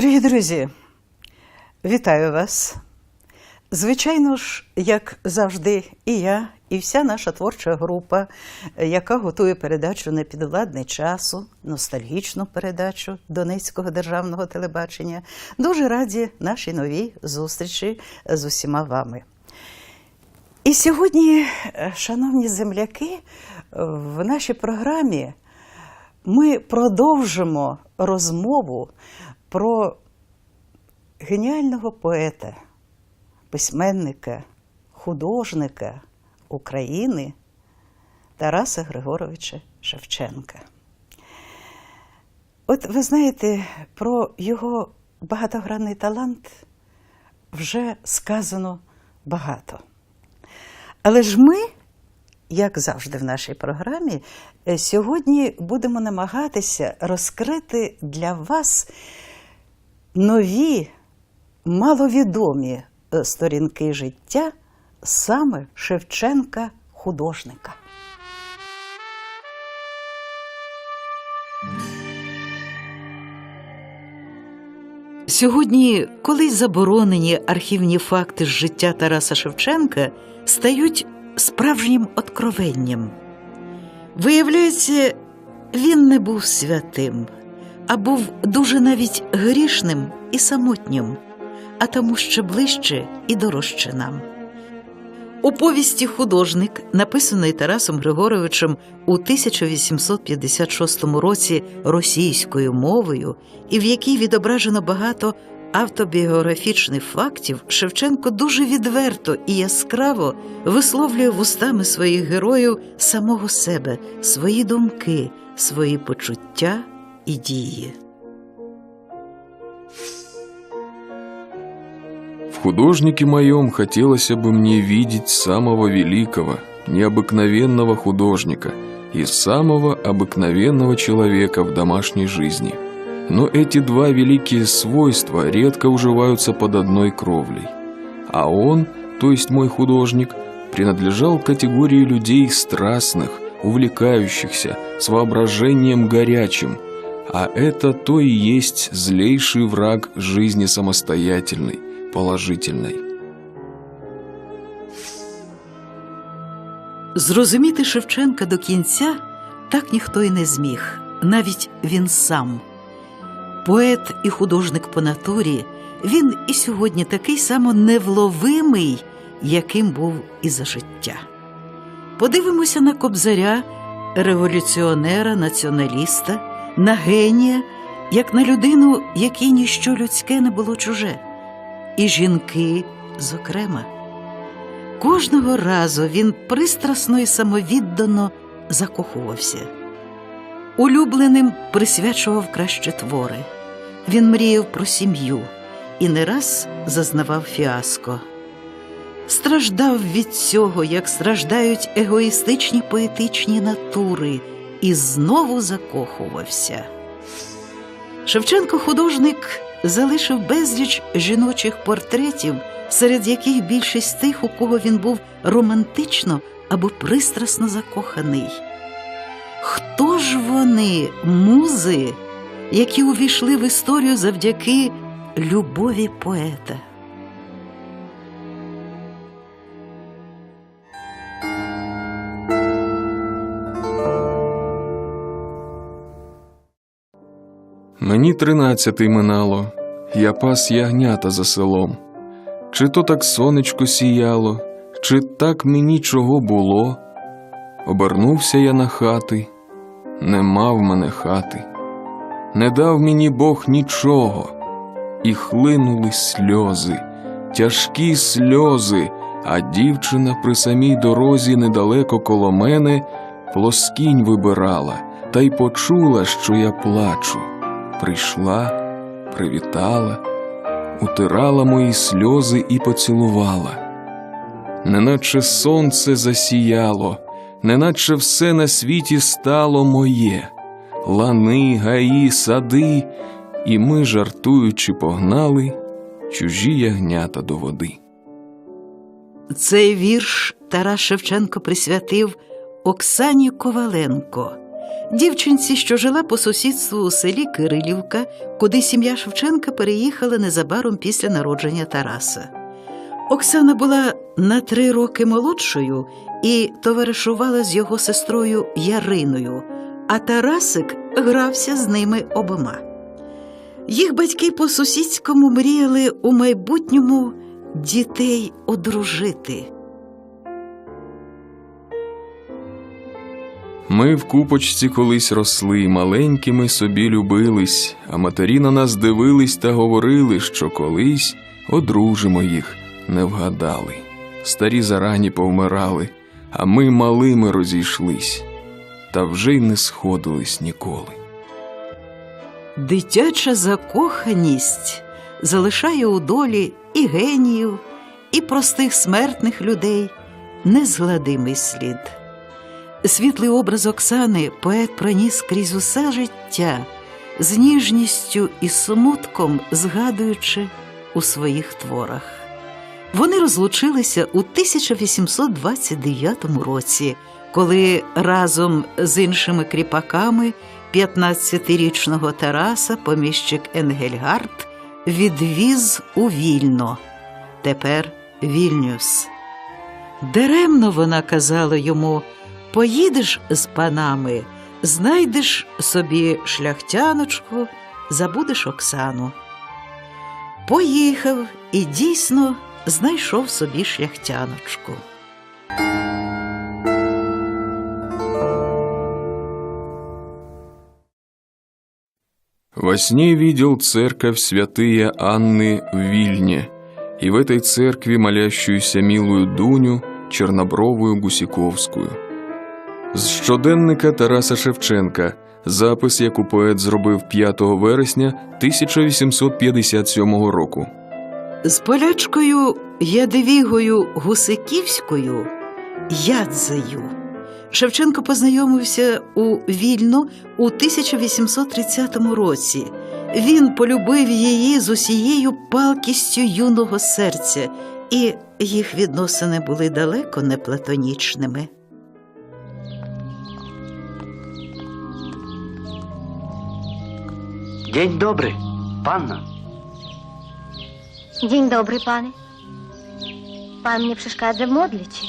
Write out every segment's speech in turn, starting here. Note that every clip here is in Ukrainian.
Дорогі друзі, вітаю вас. Звичайно ж, як завжди, і я, і вся наша творча група, яка готує передачу непідвладний часу, ностальгічну передачу Донецького державного телебачення, дуже раді нашій новій зустрічі з усіма вами. І сьогодні, шановні земляки, в нашій програмі ми продовжимо розмову про геніального поета, письменника, художника України Тараса Григоровича Шевченка. От ви знаєте, про його багатогранний талант вже сказано багато. Але ж ми, як завжди в нашій програмі, е, сьогодні будемо намагатися розкрити для вас нові, маловідомі е, сторінки життя саме Шевченка художника. Сьогодні, колись заборонені архівні факти з життя Тараса Шевченка стають справжнім откровенням. Виявляється, він не був святим, а був дуже навіть грішним і самотнім, а тому ще ближче і дорожче нам. У повісті художник, написаної Тарасом Григоровичем у 1856 році російською мовою, і в якій відображено багато автобіографічних фактів, Шевченко дуже відверто і яскраво висловлює вустами своїх героїв самого себе, свої думки, свої почуття і дії. В художнике моем хотелось бы мне видеть самого великого, необыкновенного художника и самого обыкновенного человека в домашней жизни. Но эти два великие свойства редко уживаются под одной кровлей. А он, то есть мой художник, принадлежал к категории людей страстных, увлекающихся, с воображением горячим, а это то и есть злейший враг жизни самостоятельной, положительной. Зрозуміти Шевченка до кінця так ніхто й не зміг, навіть він сам. Поет і художник по натурі, він і сьогодні такий само невловимий, яким був і за життя. Подивимося на кобзаря, революціонера, націоналіста, на генія, як на людину, якій ніщо людське не було чуже, і жінки, зокрема. Кожного разу він пристрасно і самовіддано закохувався. Улюбленим присвячував краще твори. Він мріяв про сім'ю і не раз зазнавав фіаско. Страждав від цього, як страждають егоїстичні поетичні натури, і знову закохувався. Шевченко художник залишив безліч жіночих портретів, серед яких більшість тих, у кого він був романтично або пристрасно закоханий. Хто ж вони, музи, які увійшли в історію завдяки любові поета? Мені тринадцятий минало, я пас ягнята за селом. Чи то так сонечко сіяло, чи так мені чого було? Обернувся я на хати, не мав мене хати, не дав мені Бог нічого, і хлинули сльози, тяжкі сльози, а дівчина при самій дорозі недалеко коло мене плоскінь вибирала, та й почула, що я плачу. Прийшла, привітала, утирала мої сльози і поцілувала. Неначе сонце засіяло, неначе все на світі стало моє, лани, гаї, сади, і ми, жартуючи, погнали чужі ягнята до води. Цей вірш Тарас Шевченко присвятив Оксані Коваленко, дівчинці, що жила по сусідству у селі Кирилівка, куди сім'я Шевченка переїхала незабаром після народження Тараса. Оксана була на три роки молодшою і товаришувала з його сестрою Яриною, а Тарасик грався з ними обома. Їх батьки по сусідському мріяли у майбутньому дітей одружити. Ми в купочці колись росли, маленькими собі любились, а матері на нас дивились та говорили, що колись одружимо їх, не вгадали. Старі зарані повмирали, а ми малими розійшлись, та вже й не сходились ніколи. Дитяча закоханість залишає у долі і геніїв, і простих смертних людей незгладимий слід. Світлий образ Оксани поет проніс крізь усе життя, з ніжністю і смутком згадуючи у своїх творах. Вони розлучилися у 1829 році, коли разом з іншими кріпаками 15-річного Тараса поміщик Енгельгард відвіз у Вільно, тепер Вільнюс. Даремно вона казала йому: поїдеш з панами, знайдеш собі шляхтяночку, забудеш Оксану. Поїхав і дійсно знайшов собі шляхтяночку. Во сне видел церковь святые Анны в Вильне, и в этой церкви молящуюся милую Дуню, чернобровую Гусіковськую. з щоденника Тараса Шевченка, запис, яку поет зробив 5 вересня 1857 року. З полячкою Ядвігою Гусиківською Ядзею Шевченко познайомився у Вільно у 1830 році. Він полюбив її з усією палкістю юного серця, і їх відносини були далеко не платонічними. Dzień dobry, panna. Dzień dobry, panie. Pan mnie przeszkadza modlić się.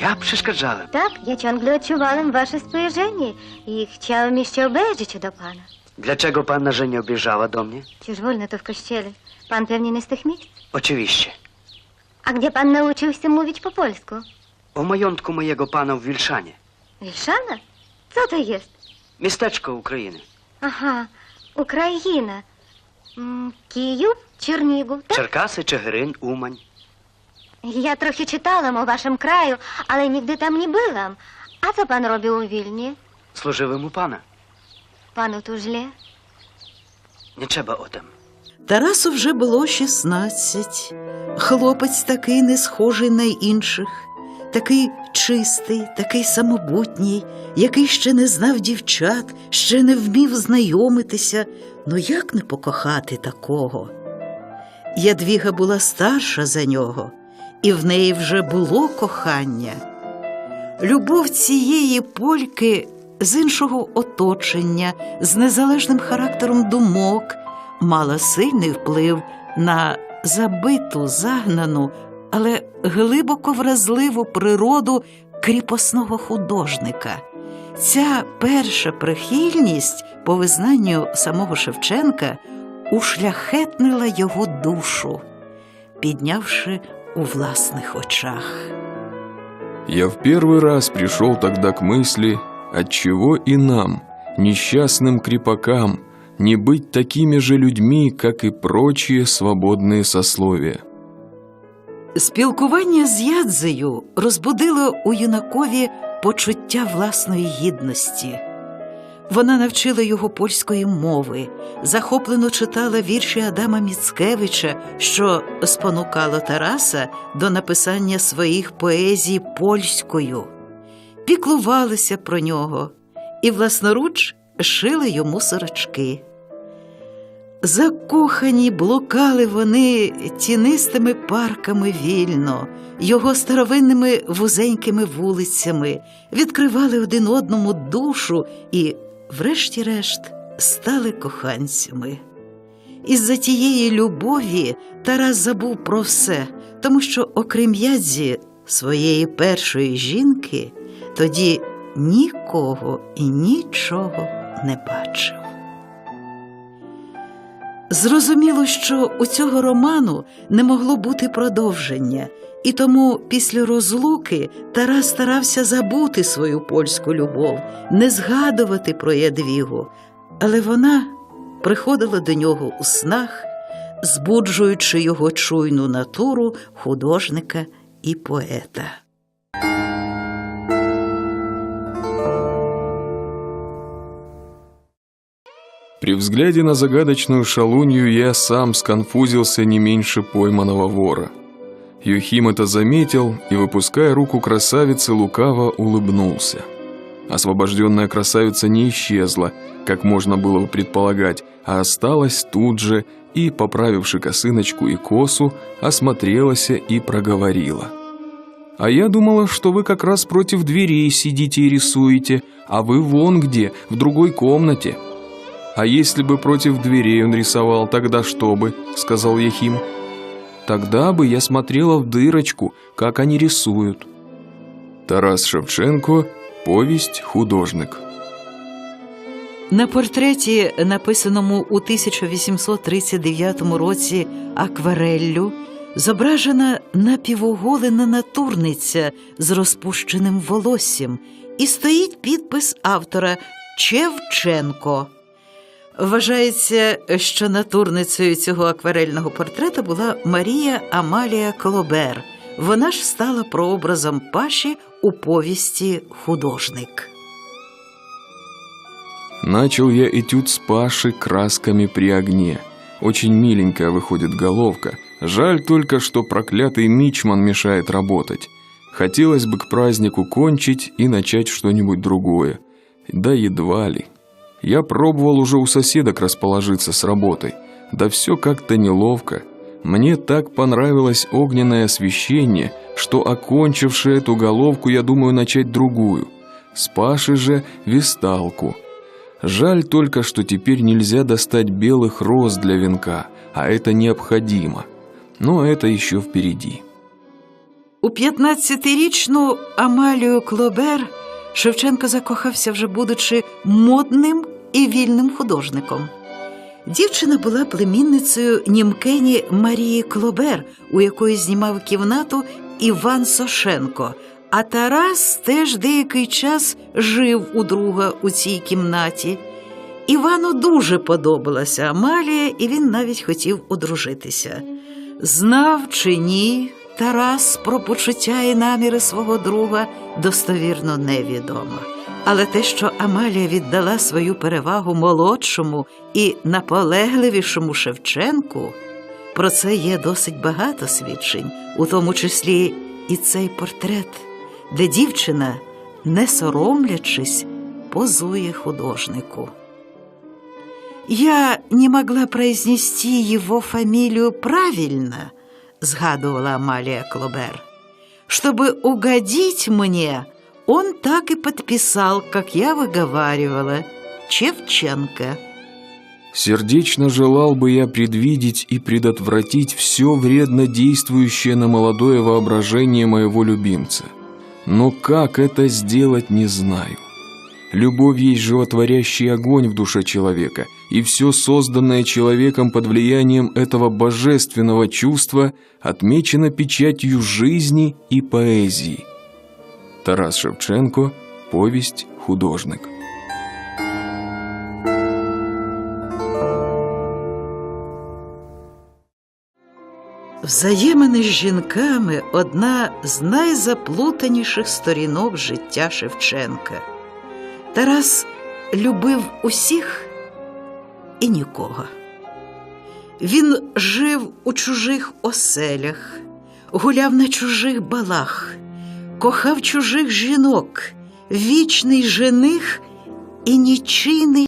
Ja przeszkadzałem. Tak, ja ciągle odczuwałem wasze spojrzenie i chciałem jeszcze obejrzeć do pana. Dlaczego panna, że nie obejrzała do mnie? Przecież wolno to w kościele. Pan pewnie nie z tych miejsc? Oczywiście. A gdzie pan nauczył się mówić po polsku? O majątku mojego pana w Wilszanie. Wilszana? Co to jest? Miasteczko Ukrainy. Aha, Ukraina. Mm, Kijów, Czernigów, tak? Czerkasy, Czechyryn, Umań. Ja trochę czytałam o waszym kraju, ale nigdy tam nie byłam. A co pan robił w Wilnie? Служили у пана. Źle? Nie trzeba o tym. Тарасу вже було 16. Хлопець такий не схожий на інших, такий чистий, такий самобутній, який ще не знав дівчат, ще не вмів знайомитися. Ну як не покохати такого? Ядвіга була старша за нього, і в неї вже було кохання. Любов цієї польки з іншого оточення, з незалежним характером думок, мала сильний вплив на забиту, загнану, але глибоко вразливу природу кріпосного художника. Ця перша прихильність, по визнанню самого Шевченка, ушляхетнила його душу, піднявши у власних очах. Я в первый раз пришел тогда к мысли, отчего и нам, несчастным крепакам, не быть такими же людьми, как и прочие свободные сословия. Спілкування з Ядзею розбудило у юнакові почуття власної гідності. Вона навчила його польської мови, захоплено читала вірші Адама Міцкевича, що спонукало Тараса до написання своїх поезій польською, піклувалися про нього і власноруч шили йому сорочки. Закохані блукали вони тінистими парками вільно, його старовинними вузенькими вулицями, відкривали один одному душу і, врешті-решт, стали коханцями. Із-за тієї любові Тарас забув про все, тому що, окрім ядзі своєї першої жінки, тоді нікого і нічого не бачив. Зрозуміло, що у цього роману не могло бути продовження, і тому після розлуки Тарас старався забути свою польську любов, не згадувати про Ядвігу, але вона приходила до нього у снах, збуджуючи його чуйну натуру художника і поета. При взгляде на загадочную шалунью я сам сконфузился не меньше пойманного вора. Юхим это заметил и, выпуская руку красавицы, лукаво улыбнулся. Освобожденная красавица не исчезла, как можно было бы предполагать, а осталась тут же и, поправивши косыночку и косу, осмотрелась и проговорила. «А я думала, что вы как раз против дверей сидите и рисуете, а вы вон где, в другой комнате». «А если бы против дверей он рисовал, тогда что бы?» — сказал Ехим. «Тогда бы я смотрела в дырочку, как они рисуют». Тарас Шевченко «Повість художник». На портреті, написаному у 1839 році аквареллю, зображена напівоголена натурниця з розпущеним волоссям і стоїть підпис автора Чевченко. Вважається, що натурницею цього акварельного портрета була Марія Амалія Колобер. Вона ж стала прообразом Паші у повісті художник. Начал я этюд с Паши красками при огне. Очень миленькая выходит головка. Жаль только, что проклятый мичман мешает работать. Хотелось бы к празднику кончить и начать что-нибудь другое. Да едва ли. Я пробовал уже у соседок расположиться с работой. Да все как-то неловко. Мне так понравилось огненное освещение, что, окончивши эту головку, я думаю начать другую. С Пашей же висталку. Жаль только, что теперь нельзя достать белых роз для венка, а это необходимо. Но это еще впереди. У 15-річну Амалію Клобер Шевченко закохався вже будучи модним і вільним художником. Дівчина була племінницею німкені Марії Клобер, у якої знімав кімнату Іван Сошенко. А Тарас теж деякий час жив у друга у цій кімнаті. Івану дуже подобалася Амалія, і він навіть хотів одружитися. Знав чи ні, Тарас про почуття і наміри свого друга достовірно невідомо. Але те, що Амалія віддала свою перевагу молодшому і наполегливішому Шевченку, про це є досить багато свідчень, у тому числі і цей портрет, де дівчина, не соромлячись, позує художнику. «Я не могла произнести его фамилию правильно», — згадывала Амалия Клобер. «Чтобы угодить мне, он так и подписал, как я выговаривала, Чевченко». Сердечно желал бы я предвидеть и предотвратить все вредно действующее на молодое воображение моего любимца. Но как это сделать, не знаю. Любовь есть животворящий огонь в душе человека, и все созданное человеком под влиянием этого божественного чувства отмечено печатью жизни и поэзии. Тарас Шевченко «Повесть художник». Взаємини з жінками одна з найзаплутаніших сторінок життя Шевченка. Тарас любив усіх і нікого. Він жив у чужих оселях, гуляв на чужих балах, кохав чужих жінок, вічний жених і нічийний